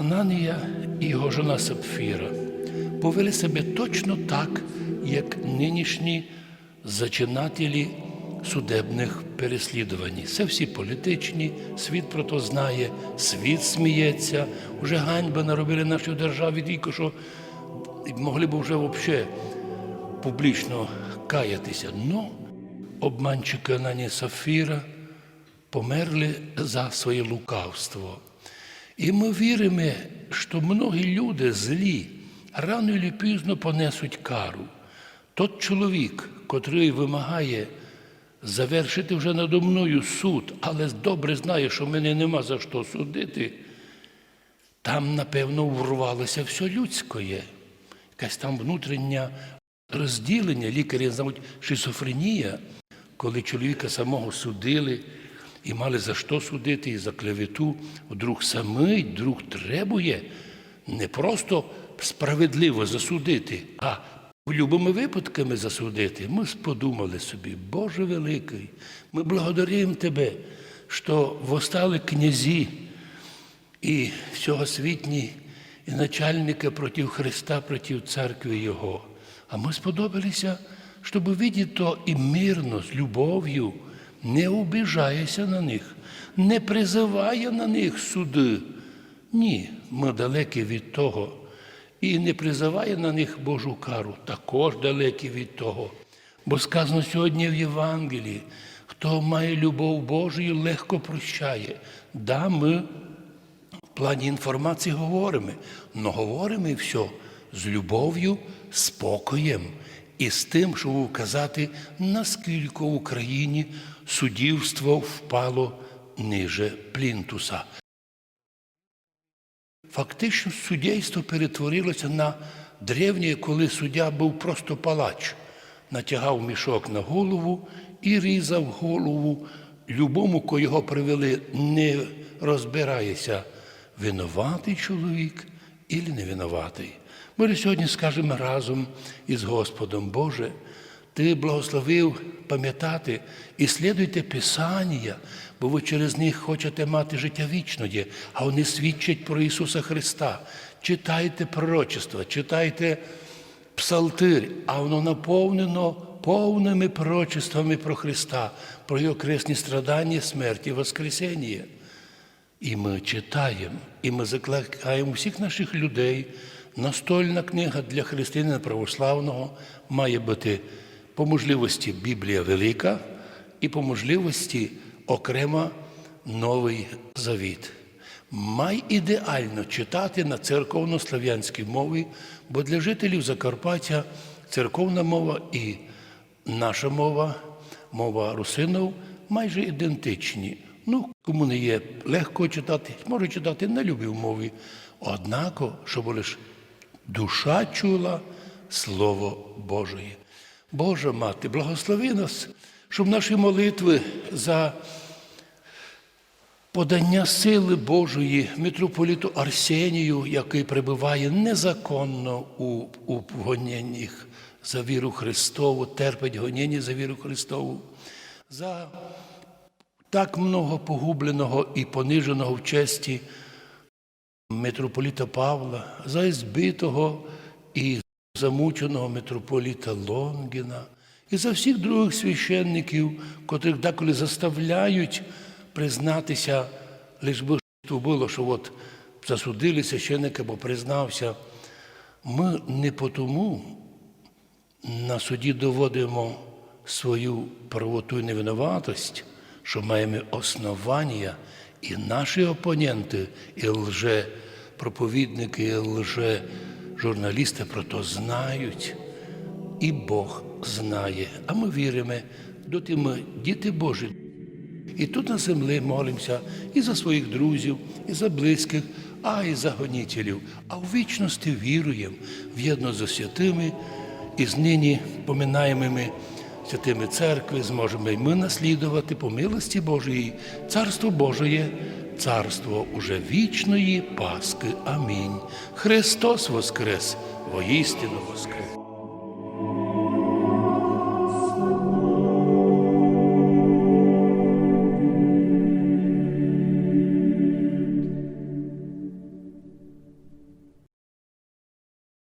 Ананія і його жона Сапфіра повели себе точно так, як нинішні зачинателі судебних переслідувань. Це всі політичні, світ про то знає, світ сміється, вже ганьби наробили нашій державі, тільки що могли б вже взагалі публічно каятися. Ну, обманщики Ананія Сафіра померли за своє лукавство. І ми віримо, що многі люди злі рано чи пізно понесуть кару. Тот чоловік, котрий вимагає завершити вже надо мною суд, але добре знає, що мене нема за що судити, там, напевно, урвалося все людське, якась там внутрішня розділення, лікарі називають шизофренія, коли чоловіка самого судили і мали за що судити, і за клевету, вдруг самий, друг требує не просто справедливо засудити, а любими випадками засудити. Ми подумали собі, Боже великий, ми благодаримо Тебе, що восстали князі і всьогосвітні, і начальника проти Христа, проти церкви Його. А ми сподобалися, щоб видіти то і мирно, з любов'ю, не обіжається на них, не призиває на них суди. Ні, ми далекі від того. І не призиває на них Божу кару, також далекі від того. Бо сказано сьогодні в Євангелії, хто має любов Божою, легко прощає. Да, ми в плані інформації говоримо, але говоримо і все з любов'ю, спокоєм і з тим, щоб вказати, наскільки в Україні суддівство впало ниже плінтуса. Фактично суддейство перетворилося на древнє, коли суддя був просто палач, натягав мішок на голову і різав голову. Любому, ко його привели, не розбирається, винуватий чоловік і не винуватий. Ми сьогодні скажемо разом із Господом, Боже, Ти благословив пам'ятати і слідуйте Писання, бо ви через них хочете мати життя вічне, а вони свідчать про Ісуса Христа. Читайте пророчества, читайте псалтир, а воно наповнено повними пророчествами про Христа, про Його кресні страдання, смерть і Воскресення. І ми читаємо, і ми закликаємо всіх наших людей. Настольна книга для християнина православного має бути по можливості Біблія Велика і по можливості окремо Новий Завіт. Май ідеально читати на церковно-слав'янській мові, бо для жителів Закарпаття церковна мова і наша мова, мова русинов, майже ідентичні. Ну, кому не є легко читати, може читати на любій мові. Однако, щоб лише душа чула Слово Божє. Божа мати, благослови нас, щоб наші молитви за подання сили Божої митрополіту Арсенію, який перебуває незаконно у, у гоніннях за віру Христову, терпить гоніння за віру Христову, за так много погубленого і пониженого в честі митрополіта Павла, за збитого і замученого митрополіта Лонгіна, і за всіх других священників, котрих деколи заставляють признатися, лиш би що було, що от засудили священника, бо признався. Ми не тому на суді доводимо свою правоту і невинуватость, що маємо основання, і наші опоненти, і лже проповідники, і лже журналісти про то знають, і Бог знає. А ми віримо, доти ми діти Божі. І тут на землі молимося і за своїх друзів, і за близьких, а і за гонітелів. А в вічності віруємо в'єдно з святими і з нині поминаємими святими церкви, зможемо і ми наслідувати по милості Божої, Царство Божоє, царство уже вічної Паски. Амінь. Христос Воскрес, воістину Воскрес.